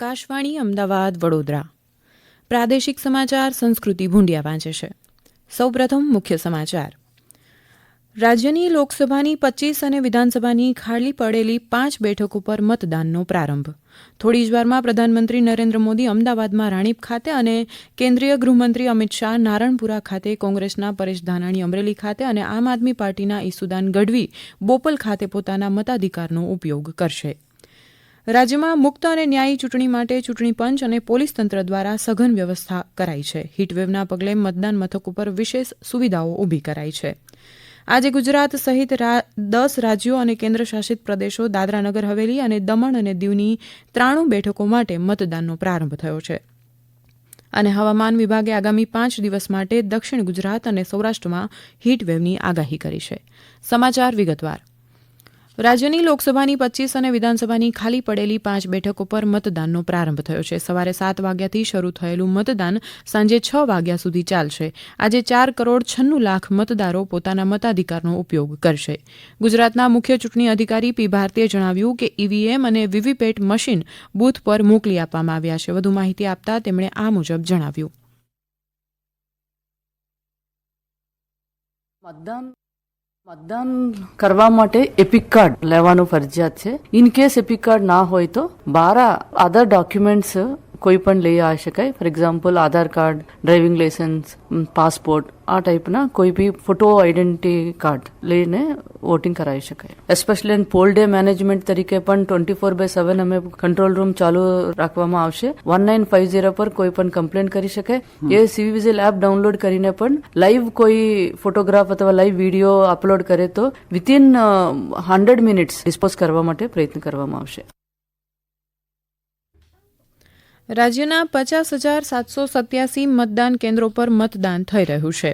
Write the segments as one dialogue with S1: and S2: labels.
S1: આકાશવાણી અમદાવાદ વડોદરા પ્રાદેશિક સમાચાર સંસ્કૃતિ ભૂંડિયા વાંચે છે સૌપ્રથમ મુખ્ય સમાચાર રાજ્યની લોકસભાની પચીસ અને વિધાનસભાની ખાલી પડેલી પાંચ બેઠક ઉપર મતદાનનો પ્રારંભ થોડી જ વારમાં પ્રધાનમંત્રી નરેન્દ્ર મોદી અમદાવાદમાં રાણીપ ખાતે અને કેન્દ્રીય ગૃહમંત્રી અમિત શાહ નારણપુરા ખાતે કોંગ્રેસના પરેશ ધાનાણી અમરેલી ખાતે અને આમ આદમી પાર્ટીના ઈસુદાન ગઢવી બોપલ ખાતે પોતાના મતાધિકારનો ઉપયોગ કરશે રાજ્યમાં મુક્ત અને ન્યાયી ચૂંટણી માટે ચૂંટણી પંચ અને પોલીસ તંત્ર દ્વારા સઘન વ્યવસ્થા કરાઈ છે હીટવેવના પગલે મતદાન મથક ઉપર વિશેષ સુવિધાઓ ઊભી કરાઈ છે આજે ગુજરાત સહિત દસ રાજ્યો અને કેન્દ્રશાસિત પ્રદેશો દાદરાનગર હવેલી અને દમણ અને દીવની ત્રાણું બેઠકો માટે મતદાનનો પ્રારંભ થયો છે અને હવામાન વિભાગે આગામી પાંચ દિવસ માટે દક્ષિણ ગુજરાત અને સૌરાષ્ટ્રમાં હીટવેવની આગાહી કરી છે સમાચાર વિગતવાર રાજ્યની લોકસભાની પચીસ અને વિધાનસભાની ખાલી પડેલી પાંચ બેઠકો પર મતદાનનો પ્રારંભ થયો છે સવારે સાત વાગ્યાથી શરૂ થયેલું મતદાન સાંજે છ વાગ્યા સુધી ચાલશે આજે ચાર કરોડ છન્નું લાખ મતદારો પોતાના મતાધિકારનો ઉપયોગ કરશે ગુજરાતના મુખ્ય ચૂંટણી અધિકારી પી ભારતીએ જણાવ્યું કે ઈવીએમ અને વીવીપેટ મશીન બૂથ પર મોકલી આપવામાં આવ્યા છે વધુ માહિતી આપતા તેમણે આ મુજબ જણાવ્યું મતદાન મતદાન કરવા માટે એપિક કાર્ડ લેવાનું ફરજિયાત છે ઇન કેસ એપિક કાર્ડ ના હોય તો બારા અધર ડોક્યુમેન્ટ્સ કોઈ પણ લઈ આવી શકાય for example Aadhaar card driving licence passport આ ટાઈપના કોઈ બી ફોટો આઈડેન્ટિટી કાર્ડ લઈને વોટિંગ કરાવી શકાય especially in poll day management તરીકે પણ ટ્વેન્ટી ફોર બાય સેવન અમે કંટ્રોલ રૂમ ચાલુ રાખવામાં આવશે વન નાઇન ફાઇવ ઝીરો પર કોઈ પણ કમ્પ્લેન કરી શકે એ સીવી વિઝિલ એપ ડાઉનલોડ કરીને પણ લાઈવ કોઈ ફોટોગ્રાફ અથવા લાઈવ વિડીયો અપલોડ કરે તો વિથિન હંડ્રેડ મિનિટ્સ ડિસ્પોઝ કરવા માટે પ્રયત્ન કરવામાં આવશે રાજ્યના પચાસ હજાર સાતસો સત્યાસી મતદાન કેન્દ્રો પર મતદાન થઈ રહ્યું છે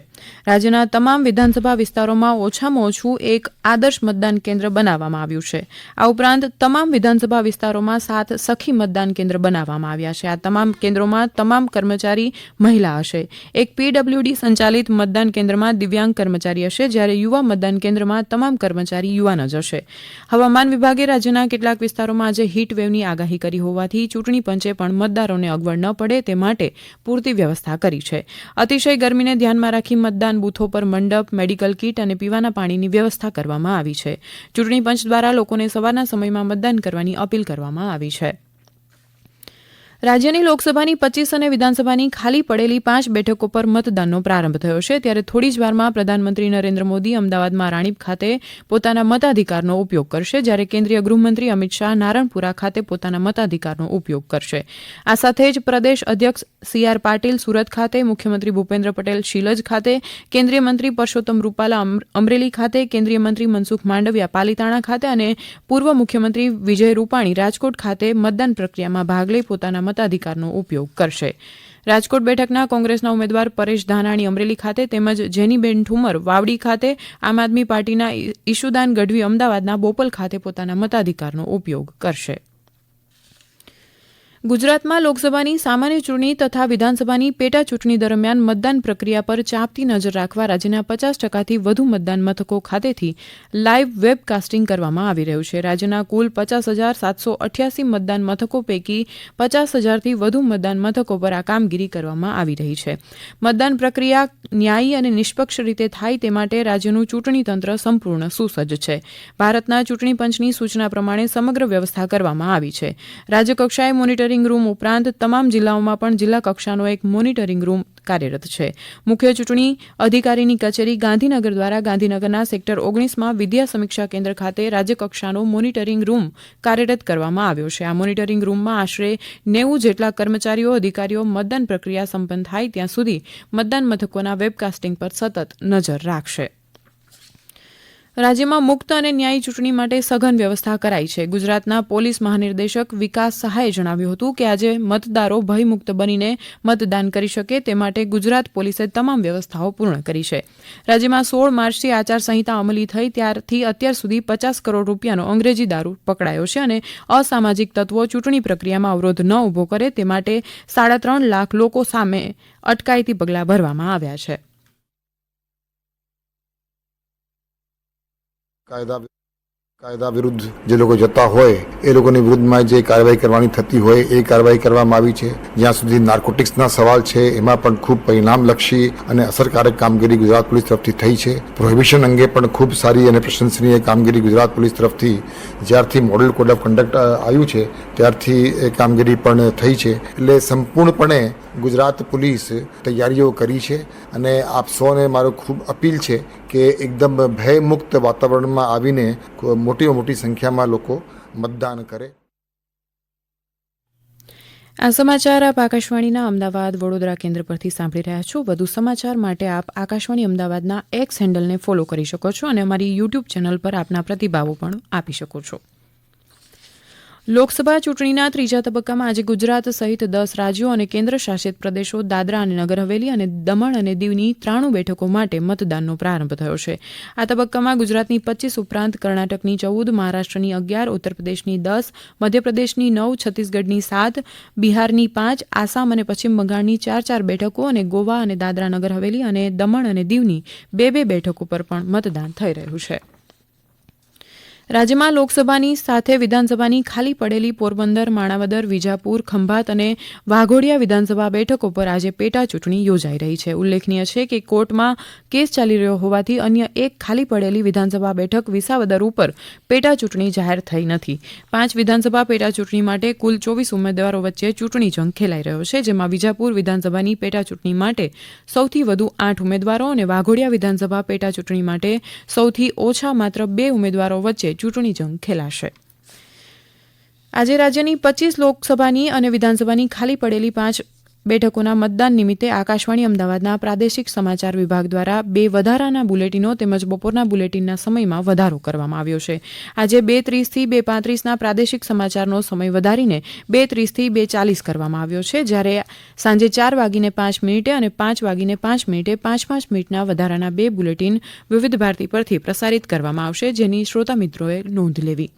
S1: રાજ્યના તમામ વિધાનસભા વિસ્તારોમાં ઓછામાં ઓછું એક આદર્શ મતદાન કેન્દ્ર બનાવવામાં આવ્યું છે આ ઉપરાંત તમામ વિધાનસભા વિસ્તારોમાં સાત સખી મતદાન કેન્દ્ર બનાવવામાં આવ્યા છે આ તમામ કેન્દ્રોમાં તમામ કર્મચારી મહિલા હશે એક પીડબ્લ્યુડી સંચાલિત મતદાન કેન્દ્રમાં દિવ્યાંગ કર્મચારી હશે જ્યારે યુવા મતદાન કેન્દ્રમાં તમામ કર્મચારી યુવાન જ હશે હવામાન વિભાગે રાજ્યના કેટલાક વિસ્તારોમાં આજે હીટવેવની આગાહી કરી હોવાથી ચૂંટણી પંચે પણ મતદાન મતદારોને અગવડ ન પડે તે માટે પૂરતી વ્યવસ્થા કરી છે અતિશય ગરમીને ધ્યાનમાં રાખી મતદાન બૂથો પર મંડપ મેડિકલ કીટ અને પીવાના પાણીની વ્યવસ્થા કરવામાં આવી છે ચૂંટણી પંચ દ્વારા લોકોને સવારના સમયમાં મતદાન કરવાની અપીલ કરવામાં આવી છે રાજ્યની લોકસભાની પચીસ અને વિધાનસભાની ખાલી પડેલી પાંચ બેઠકો પર મતદાનનો પ્રારંભ થયો છે ત્યારે થોડી જ વારમાં પ્રધાનમંત્રી નરેન્દ્ર મોદી અમદાવાદમાં રાણીપ ખાતે પોતાના મતાધિકારનો ઉપયોગ કરશે જ્યારે કેન્દ્રીય ગૃહમંત્રી અમિત શાહ નારણપુરા ખાતે પોતાના મતાધિકારનો ઉપયોગ કરશે આ સાથે જ પ્રદેશ અધ્યક્ષ સી આર પાટીલ સુરત ખાતે મુખ્યમંત્રી ભૂપેન્દ્ર પટેલ શીલજ ખાતે કેન્દ્રીય મંત્રી પરસોત્તમ રૂપાલા અમરેલી ખાતે કેન્દ્રીય મંત્રી મનસુખ માંડવિયા પાલીતાણા ખાતે અને પૂર્વ મુખ્યમંત્રી વિજય રૂપાણી રાજકોટ ખાતે મતદાન પ્રક્રિયામાં ભાગ લઈ પોતાના પોતાના મતાધિકારનો ઉપયોગ કરશે રાજકોટ બેઠકના કોંગ્રેસના ઉમેદવાર પરેશ ધાનાણી અમરેલી ખાતે તેમજ જેનીબેન ઠુમર વાવડી ખાતે આમ આદમી પાર્ટીના ઈશુદાન ગઢવી અમદાવાદના બોપલ ખાતે પોતાના મતાધિકારનો ઉપયોગ કરશે ગુજરાતમાં લોકસભાની સામાન્ય ચૂંટણી તથા વિધાનસભાની પેટા ચૂંટણી દરમિયાન મતદાન પ્રક્રિયા પર ચાંપતી નજર રાખવા રાજ્યના પચાસ ટકાથી વધુ મતદાન મથકો ખાતેથી લાઇવ વેબકાસ્ટિંગ કરવામાં આવી રહ્યું છે રાજ્યના કુલ પચાસ હજાર સાતસો અઠ્યાસી મતદાન મથકો પૈકી પચાસ હજારથી વધુ મતદાન મથકો પર આ કામગીરી કરવામાં આવી રહી છે મતદાન પ્રક્રિયા ન્યાયી અને નિષ્પક્ષ રીતે થાય તે માટે રાજ્યનું ચૂંટણી તંત્ર સંપૂર્ણ સુસજ્જ છે ભારતના ચૂંટણી પંચની સૂચના પ્રમાણે સમગ્ર વ્યવસ્થા કરવામાં આવી છે રાજ્યકક્ષાએ મોનિટરિંગ મોનિટરિંગ રૂમ ઉપરાંત તમામ જિલ્લાઓમાં પણ જિલ્લા કક્ષાનો એક મોનિટરિંગ રૂમ કાર્યરત છે મુખ્ય ચૂંટણી અધિકારીની કચેરી ગાંધીનગર દ્વારા ગાંધીનગરના સેક્ટર ઓગણીસમાં વિદ્યા સમીક્ષા કેન્દ્ર ખાતે રાજ્યકક્ષાનો મોનિટરિંગ રૂમ કાર્યરત કરવામાં આવ્યો છે આ મોનિટરિંગ રૂમમાં આશરે નેવું જેટલા કર્મચારીઓ અધિકારીઓ મતદાન પ્રક્રિયા સંપન્ન થાય ત્યાં સુધી મતદાન મથકોના વેબકાસ્ટિંગ પર સતત નજર રાખશે રાજ્યમાં મુક્ત અને ન્યાયી ચૂંટણી માટે સઘન વ્યવસ્થા કરાઈ છે ગુજરાતના પોલીસ મહાનિર્દેશક વિકાસ સહાયે જણાવ્યું હતું કે આજે મતદારો ભયમુક્ત બનીને મતદાન કરી શકે તે માટે ગુજરાત પોલીસે તમામ વ્યવસ્થાઓ પૂર્ણ કરી છે રાજ્યમાં સોળ માર્ચથી આચારસંહિતા અમલી થઈ ત્યારથી અત્યાર સુધી પચાસ કરોડ રૂપિયાનો અંગ્રેજી દારૂ પકડાયો છે અને અસામાજિક તત્વો ચૂંટણી પ્રક્રિયામાં અવરોધ ન ઉભો કરે તે માટે સાડા ત્રણ લાખ લોકો સામે અટકાયતી પગલાં ભરવામાં આવ્યા છે કાયદા કાયદા વિરુદ્ધ જે લોકો જતા હોય એ લોકોની વિરુદ્ધમાં જે કાર્યવાહી કરવાની થતી હોય એ કાર્યવાહી કરવામાં આવી છે જ્યાં સુધી નાર્કોટિક્સના સવાલ છે એમાં પણ ખૂબ પરિણામલક્ષી અને અસરકારક કામગીરી ગુજરાત પોલીસ તરફથી થઈ છે પ્રોહિબિશન અંગે પણ ખૂબ સારી અને પ્રશંસનીય કામગીરી ગુજરાત પોલીસ તરફથી જ્યારથી મોડલ કોડ ઓફ કન્ડક્ટ આવ્યું છે ત્યારથી એ કામગીરી પણ થઈ છે એટલે સંપૂર્ણપણે ગુજરાત પોલીસ તૈયારીઓ કરી છે અને આપ સૌને મારો ખૂબ અપીલ છે કે એકદમ ભયમુક્ત વાતાવરણમાં આવીને મોટી મોટી સંખ્યામાં લોકો મતદાન કરે આ સમાચાર આપ આકાશવાણીના અમદાવાદ વડોદરા કેન્દ્ર પરથી સાંભળી રહ્યા છો વધુ સમાચાર માટે આપ આકાશવાણી અમદાવાદના એક્સ હેન્ડલને ફોલો કરી શકો છો અને અમારી યુટ્યુબ ચેનલ પર આપના પ્રતિભાવો પણ આપી શકો છો લોકસભા ચૂંટણીના ત્રીજા તબક્કામાં આજે ગુજરાત સહિત દસ રાજ્યો અને કેન્દ્ર શાસિત પ્રદેશો દાદરા અને નગર હવેલી અને દમણ અને દીવની ત્રાણું બેઠકો માટે મતદાનનો પ્રારંભ થયો છે આ તબક્કામાં ગુજરાતની પચીસ ઉપરાંત કર્ણાટકની ચૌદ મહારાષ્ટ્રની અગિયાર ઉત્તર પ્રદેશની દસ મધ્યપ્રદેશની નવ છત્તીસગઢની સાત બિહારની પાંચ આસામ અને પશ્ચિમ બંગાળની ચાર ચાર બેઠકો અને ગોવા અને દાદરા નગર હવેલી અને દમણ અને દીવની બે બે બેઠકો પર પણ મતદાન થઈ રહ્યું છે રાજ્યમાં લોકસભાની સાથે વિધાનસભાની ખાલી પડેલી પોરબંદર માણાવદર વિજાપુર ખંભાત અને વાઘોડિયા વિધાનસભા બેઠકો પર આજે પેટા ચૂંટણી યોજાઈ રહી છે ઉલ્લેખનીય છે કે કોર્ટમાં કેસ ચાલી રહ્યો હોવાથી અન્ય એક ખાલી પડેલી વિધાનસભા બેઠક વિસાવદર ઉપર પેટા ચૂંટણી જાહેર થઈ નથી પાંચ વિધાનસભા પેટા ચૂંટણી માટે કુલ ચોવીસ ઉમેદવારો વચ્ચે ચૂંટણી જંગ ખેલાઈ રહ્યો છે જેમાં વિજાપુર વિધાનસભાની પેટા ચૂંટણી માટે સૌથી વધુ આઠ ઉમેદવારો અને વાઘોડિયા વિધાનસભા પેટા ચૂંટણી માટે સૌથી ઓછા માત્ર બે ઉમેદવારો વચ્ચે ચૂંટણી જંગ ખેલાશે આજે રાજ્યની પચીસ લોકસભાની અને વિધાનસભાની ખાલી પડેલી પાંચ બેઠકોના મતદાન નિમિત્તે આકાશવાણી અમદાવાદના પ્રાદેશિક સમાચાર વિભાગ દ્વારા બે વધારાના બુલેટિનો તેમજ બપોરના બુલેટિનના સમયમાં વધારો કરવામાં આવ્યો છે આજે બે ત્રીસથી બે પાંત્રીસના પ્રાદેશિક સમાચારનો સમય વધારીને બે ત્રીસથી બે ચાલીસ કરવામાં આવ્યો છે જ્યારે સાંજે ચાર વાગીને પાંચ મિનિટે અને પાંચ વાગીને પાંચ મિનિટે પાંચ પાંચ મિનિટના વધારાના બે બુલેટિન વિવિધ ભારતી પરથી પ્રસારિત કરવામાં આવશે જેની શ્રોતા મિત્રોએ નોંધ લેવી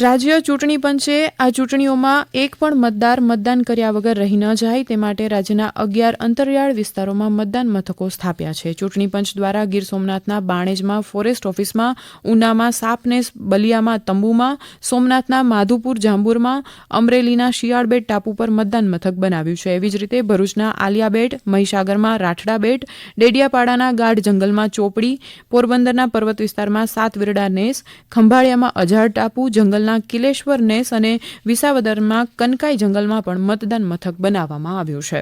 S1: રાજ્ય ચૂંટણી પંચે આ ચૂંટણીઓમાં એક પણ મતદાર મતદાન કર્યા વગર રહી ન જાય તે માટે રાજ્યના અગિયાર અંતરિયાળ વિસ્તારોમાં મતદાન મથકો સ્થાપ્યા છે ચૂંટણી પંચ દ્વારા ગીર સોમનાથના બાણેજમાં ફોરેસ્ટ ઓફિસમાં ઉનામાં સાપનેસ બલિયામાં તંબુમાં સોમનાથના માધુપુર જાંબુરમાં અમરેલીના શિયાળબેટ ટાપુ પર મતદાન મથક બનાવ્યું છે એવી જ રીતે ભરૂચના આલિયાબેટ મહીસાગરમાં રાઠડાબેટ ડેડિયાપાડાના ગાઢ જંગલમાં ચોપડી પોરબંદરના પર્વત વિસ્તારમાં સાતવિરડા નેસ ખંભાળિયામાં અજાર ટાપુ જંગલ પંચમહાલના કિલેશ્વર નેસ અને વિસાવદરમાં કનકાઈ જંગલમાં પણ મતદાન મથક બનાવવામાં આવ્યું છે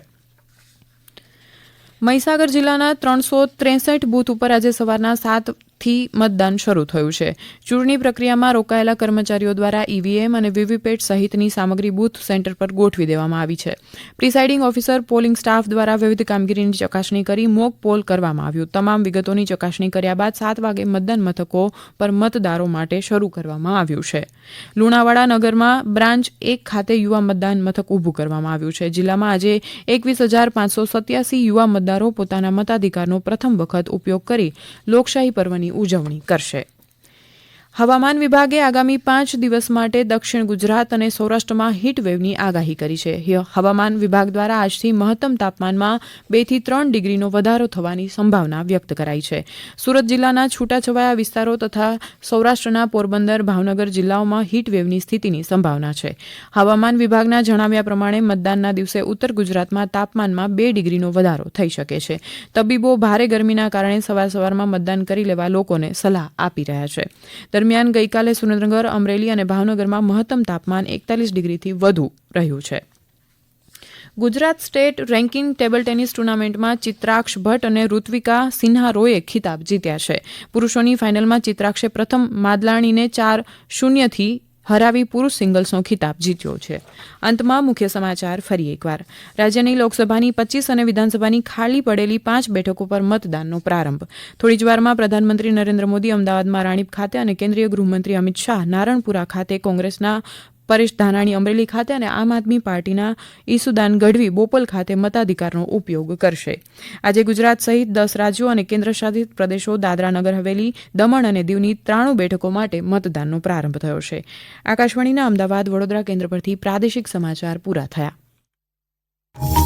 S1: મહીસાગર જિલ્લાના ત્રણસો ત્રેસઠ બૂથ ઉપર આજે સવારના સાત થી મતદાન શરૂ થયું છે ચૂંટણી પ્રક્રિયામાં રોકાયેલા કર્મચારીઓ દ્વારા ઈવીએમ અને વીવીપેટ સહિતની સામગ્રી બૂથ સેન્ટર પર ગોઠવી દેવામાં આવી છે પ્રિસાઇડિંગ ઓફિસર પોલિંગ સ્ટાફ દ્વારા વિવિધ કામગીરીની ચકાસણી કરી મોક પોલ કરવામાં આવ્યું તમામ વિગતોની ચકાસણી કર્યા બાદ સાત વાગે મતદાન મથકો પર મતદારો માટે શરૂ કરવામાં આવ્યું છે લુણાવાડા નગરમાં બ્રાન્ચ એક ખાતે યુવા મતદાન મથક ઊભું કરવામાં આવ્યું છે જિલ્લામાં આજે એકવીસ હજાર પાંચસો સત્યાસી યુવા મતદારો પોતાના મતાધિકારનો પ્રથમ વખત ઉપયોગ કરી લોકશાહી પર્વની ઉજવણી કરશે હવામાન વિભાગે આગામી પાંચ દિવસ માટે દક્ષિણ ગુજરાત અને સૌરાષ્ટ્રમાં હીટવેવની આગાહી કરી છે હવામાન વિભાગ દ્વારા આજથી મહત્તમ તાપમાનમાં બેથી ત્રણ ડિગ્રીનો વધારો થવાની સંભાવના વ્યક્ત કરાઈ છે સુરત જિલ્લાના છૂટાછવાયા વિસ્તારો તથા સૌરાષ્ટ્રના પોરબંદર ભાવનગર જિલ્લાઓમાં હીટવેવની સ્થિતિની સંભાવના છે હવામાન વિભાગના જણાવ્યા પ્રમાણે મતદાનના દિવસે ઉત્તર ગુજરાતમાં તાપમાનમાં બે ડિગ્રીનો વધારો થઈ શકે છે તબીબો ભારે ગરમીના કારણે સવાર સવારમાં મતદાન કરી લેવા લોકોને સલાહ આપી રહ્યા છે દરમિયાન ગઈકાલે સુરેન્દ્રનગર અમરેલી અને ભાવનગરમાં મહત્તમ તાપમાન એકતાલીસ ડિગ્રીથી વધુ રહ્યું છે Gujarat state ranking table tennis ટુર્નામેન્ટમાં ચિત્રાક્ષ ભટ્ટ અને ઋત્વિકા સિન્હા રોએ ખિતાબ જીત્યા છે પુરુષોની ફાઇનલમાં ચિત્રાક્ષે પ્રથમ માદલાણીને ચાર શૂન્યથી હરાવી પુરુષ સિંગલ્સનો ખિતાબ જીત્યો છે અંતમાં મુખ્ય સમાચાર ફરી એકવાર રાજ્યની લોકસભાની પચીસ અને વિધાનસભાની ખાલી પડેલી પાંચ બેઠકો પર મતદાનનો પ્રારંભ થોડી જ વારમાં પ્રધાનમંત્રી નરેન્દ્ર મોદી અમદાવાદમાં રાણીપ ખાતે અને કેન્દ્રીય ગૃહમંત્રી અમિત શાહ નારણપુરા ખાતે કોંગ્રેસના પરેશ ધાનાણી અમરેલી ખાતે અને આમ આદમી પાર્ટીના ઈસુદાન ગઢવી બોપલ ખાતે મતાધિકારનો ઉપયોગ કરશે આજે ગુજરાત સહિત દસ રાજ્યો અને કેન્દ્રશાસિત પ્રદેશો દાદરાનગર હવેલી દમણ અને દીવની ત્રાણું બેઠકો માટે મતદાનનો પ્રારંભ થયો છે આકાશવાણીના અમદાવાદ વડોદરા કેન્દ્ર પરથી પ્રાદેશિક સમાચાર પૂરા થયા